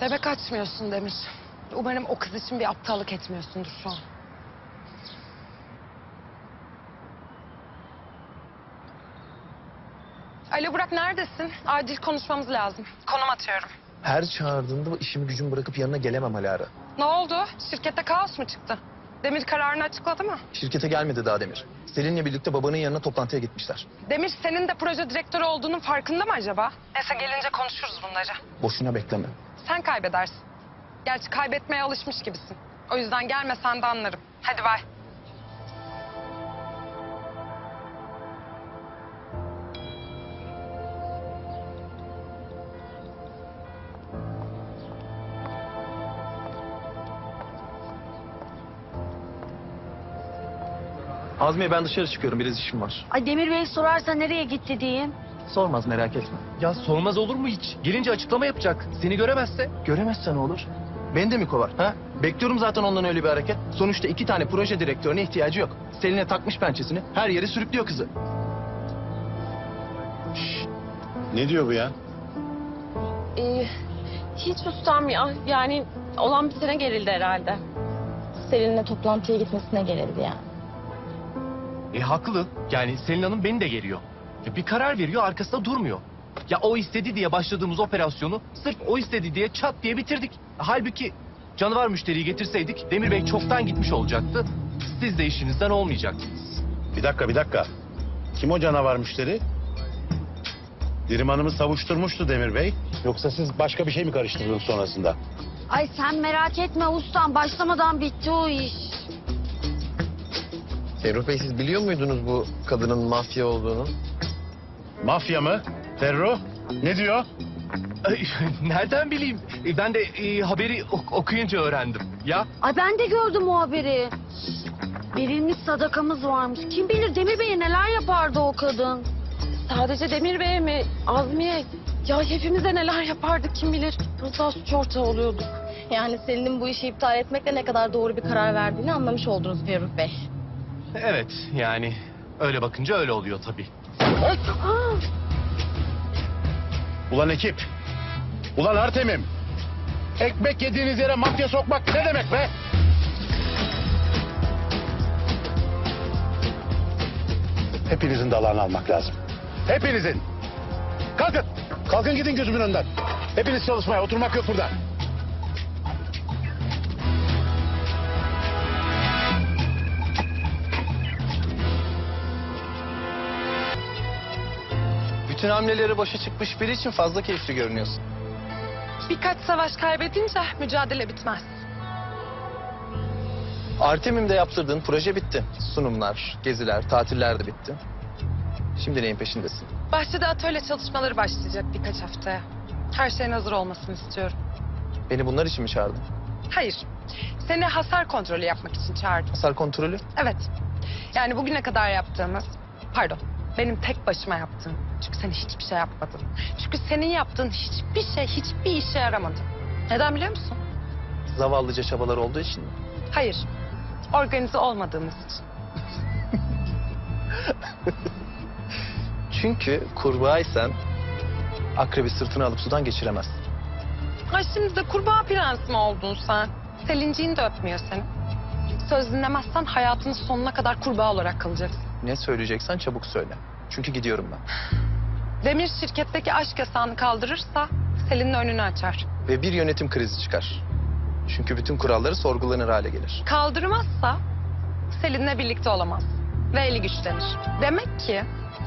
Demek açmıyorsun Demir. Umarım o kız için bir aptallık etmiyorsundur şu an. Alo Burak neredesin? Acil konuşmamız lazım. Konum atıyorum. Her çağırdığında işimi gücümü bırakıp yanına gelemem Alara. Ne oldu? Şirkette kaos mu çıktı? Demir kararını açıkladı mı? Şirkete gelmedi daha Demir. Selin'le birlikte babanın yanına toplantıya gitmişler. Demir senin de proje direktörü olduğunun farkında mı acaba? Neyse gelince konuşuruz bunları. Boşuna bekleme. Sen kaybedersin. Gerçi kaybetmeye alışmış gibisin. O yüzden gelmesen de anlarım. Hadi bay. Azmiye ben dışarı çıkıyorum biraz işim var. Ay Demir Bey sorarsa nereye gitti diyeyim. Sormaz merak etme. Ya sormaz olur mu hiç? Gelince açıklama yapacak. Seni göremezse. Göremezsen olur. Beni de mi kovar? Ha? Bekliyorum zaten ondan öyle bir hareket. Sonuçta iki tane proje direktörüne ihtiyacı yok. Selin'e takmış pençesini. Her yere sürüklüyor kızı. Ne diyor bu ya? Ee, hiç ustam ya. Yani olan bitene gerildi herhalde. Selin'le toplantıya gitmesine gerildi yani. E haklı. Yani Selin Hanım beni de geriyor. Ya, bir karar veriyor arkasında durmuyor. Ya o istedi diye başladığımız operasyonu sırf o istedi diye çat diye bitirdik. Halbuki canavar müşteriyi getirseydik Demir Bey çoktan gitmiş olacaktı. Siz de işinizden olmayacaktınız. Bir dakika bir dakika. Kim o canavar müşteri? Dirim Hanım'ı savuşturmuştu Demir Bey. Yoksa siz başka bir şey mi karıştırdınız sonrasında? Ay sen merak etme ustam başlamadan bitti o iş. Ferruh Bey siz biliyor muydunuz bu kadının mafya olduğunu? Mafya mı? Ferro? Ne diyor? Ay, Nereden bileyim? E, Ben de e, haberi ok- okuyunca öğrendim. Ya Ay ben de gördüm o haberi. Verilmiş sadakamız varmış. Kim bilir Demir Bey'e neler yapardı o kadın. Sadece Demir Bey mi? Azmiye. Ya hepimize neler yapardı kim bilir. Daha suç ortağı oluyorduk. Yani Selin'in bu işi iptal etmekle ne kadar doğru bir karar verdiğini anlamış oldunuz Ferruh Bey. evet yani öyle bakınca öyle oluyor tabii. Ulan ekip. Ulan Artemim. Ekmek yediğiniz yere mafya sokmak ne demek be? Hepinizin dalağını almak lazım. Hepinizin. Kalkın. Kalkın gidin gözümün önünden. Hepiniz çalışmaya. Oturmak yok burada. Bütün hamleleri başa çıkmış biri için fazla keyifli görünüyorsun. Birkaç savaş kaybedince mücadele bitmez. Artemim'de yaptırdığın proje bitti. Sunumlar, geziler, tatiller de bitti. Şimdi neyin peşindesin? Bahçede atölye çalışmaları başlayacak birkaç haftaya. Her şeyin hazır olmasını istiyorum. Beni bunlar için mi çağırdın? Hayır. Seni hasar kontrolü yapmak için çağırdım. Hasar kontrolü? Evet. Yani bugüne kadar yaptığımız, pardon, benim tek başıma yaptığım. Çünkü sen hiçbir şey yapmadın. Çünkü senin yaptığın hiçbir şey, hiçbir işe yaramadı. Neden biliyor musun? Zavallıca çabalar olduğu için mi? Hayır. Organize olmadığımız için. Çünkü kurbağaysan akrebi sırtına alıp sudan geçiremezsin. Ay şimdi de kurbağa prens mi oldun sen? Selinciğin de öpmüyor seni. Söz dinlemezsen hayatının sonuna kadar kurbağa olarak kalacaksın. Ne söyleyeceksen çabuk söyle. Çünkü gidiyorum ben. Demir şirketteki aşk yasağını kaldırırsa Selin'in önünü açar. Ve bir yönetim krizi çıkar. Çünkü bütün kuralları sorgulanır hale gelir. Kaldırmazsa Selin'le birlikte olamaz. Ve eli güçlenir. Demek ki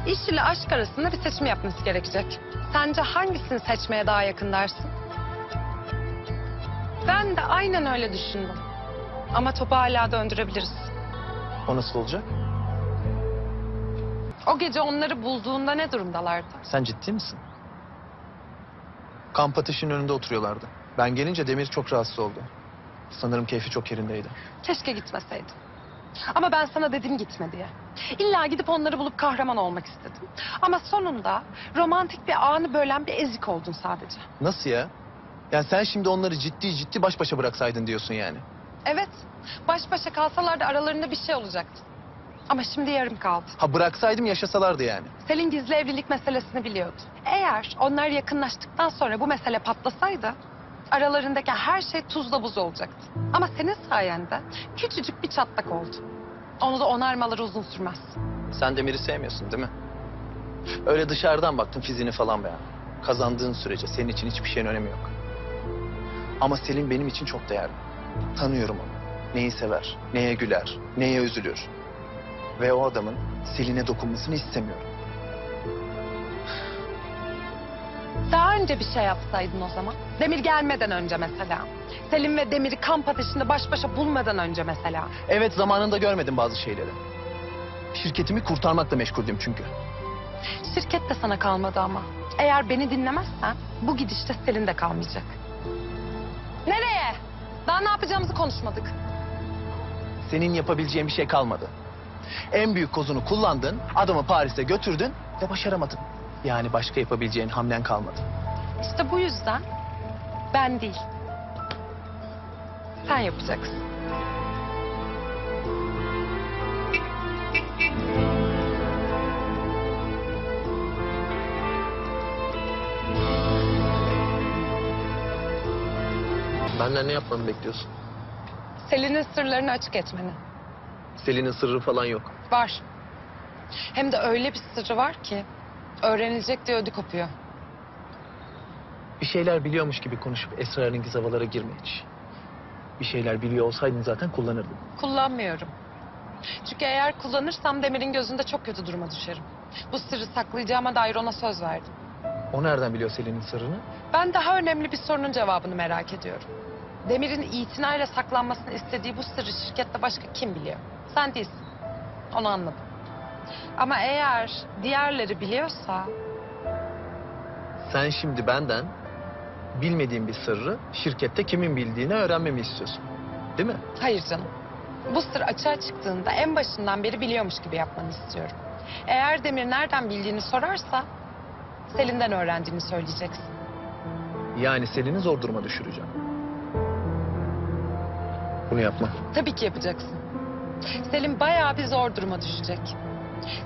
iş ile aşk arasında bir seçim yapması gerekecek. Sence hangisini seçmeye daha yakın dersin? Ben de aynen öyle düşündüm. Ama topu hala döndürebiliriz. O nasıl olacak? O gece onları bulduğunda ne durumdalardı? Sen ciddi misin? Kamp ateşinin önünde oturuyorlardı. Ben gelince Demir çok rahatsız oldu. Sanırım keyfi çok yerindeydi. Keşke gitmeseydin. Ama ben sana dedim gitme diye. İlla gidip onları bulup kahraman olmak istedim. Ama sonunda romantik bir anı bölen bir ezik oldun sadece. Nasıl ya? Yani sen şimdi onları ciddi ciddi baş başa bıraksaydın diyorsun yani. Evet, baş başa kalsalardı aralarında bir şey olacaktı. Ama şimdi yarım kaldı. Ha bıraksaydım yaşasalardı yani. Selin gizli evlilik meselesini biliyordu. Eğer onlar yakınlaştıktan sonra bu mesele patlasaydı... Aralarındaki her şey tuzla buz olacaktı. Ama senin sayende küçücük bir çatlak oldu. Onu da onarmaları uzun sürmez. Sen Demir'i sevmiyorsun değil mi? Öyle dışarıdan baktın fiziğini falan beğen. Kazandığın sürece senin için hiçbir şeyin önemi yok. Ama Selin benim için çok değerli. Tanıyorum onu. Neyi sever, neye güler, neye üzülür. Ve o adamın Selin'e dokunmasını istemiyorum. Daha önce bir şey yapsaydın o zaman. Demir gelmeden önce mesela. Selim ve Demir'i kamp ateşinde baş başa bulmadan önce mesela. Evet zamanında görmedim bazı şeyleri. Şirketimi kurtarmakla meşguldüm çünkü. Şirket de sana kalmadı ama. Eğer beni dinlemezsen bu gidişte Selin de kalmayacak. Nereye? Daha ne yapacağımızı konuşmadık. Senin yapabileceğin bir şey kalmadı. En büyük kozunu kullandın, adamı Paris'e götürdün ve başaramadın. Yani başka yapabileceğin hamlen kalmadı. İşte bu yüzden ben değil. Sen yapacaksın. Benden ne yapmamı bekliyorsun? Selin'in sırlarını açık etmeni. Selin'in sırrı falan yok. Var. Hem de öyle bir sırrı var ki öğrenilecek diye ödü kopuyor. Bir şeyler biliyormuş gibi konuşup esrarengiz havalara girme hiç. Bir şeyler biliyor olsaydın zaten kullanırdın. Kullanmıyorum. Çünkü eğer kullanırsam Demir'in gözünde çok kötü duruma düşerim. Bu sırrı saklayacağıma dair ona söz verdim. O nereden biliyor Selin'in sırrını? Ben daha önemli bir sorunun cevabını merak ediyorum. Demir'in itinayla saklanmasını istediği bu sırrı şirkette başka kim biliyor? Sen değilsin. Onu anladım. Ama eğer diğerleri biliyorsa... Sen şimdi benden bilmediğim bir sırrı şirkette kimin bildiğini öğrenmemi istiyorsun. Değil mi? Hayır canım. Bu sır açığa çıktığında en başından beri biliyormuş gibi yapmanı istiyorum. Eğer Demir nereden bildiğini sorarsa... Selin'den öğrendiğini söyleyeceksin. Yani Selin'i zor duruma düşüreceğim. Bunu yapma. Tabii ki yapacaksın. Selin bayağı bir zor duruma düşecek.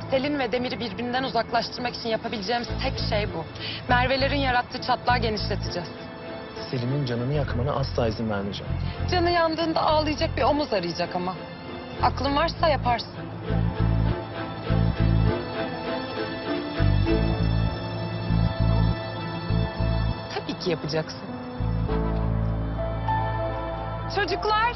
Selin ve Demir'i birbirinden uzaklaştırmak için yapabileceğimiz tek şey bu. Merve'lerin yarattığı çatlağı genişleteceğiz. Selin'in canını yakmana asla izin vermeyeceğim. Canı yandığında ağlayacak bir omuz arayacak ama. Aklın varsa yaparsın. Tabii ki yapacaksın. Çocuklar,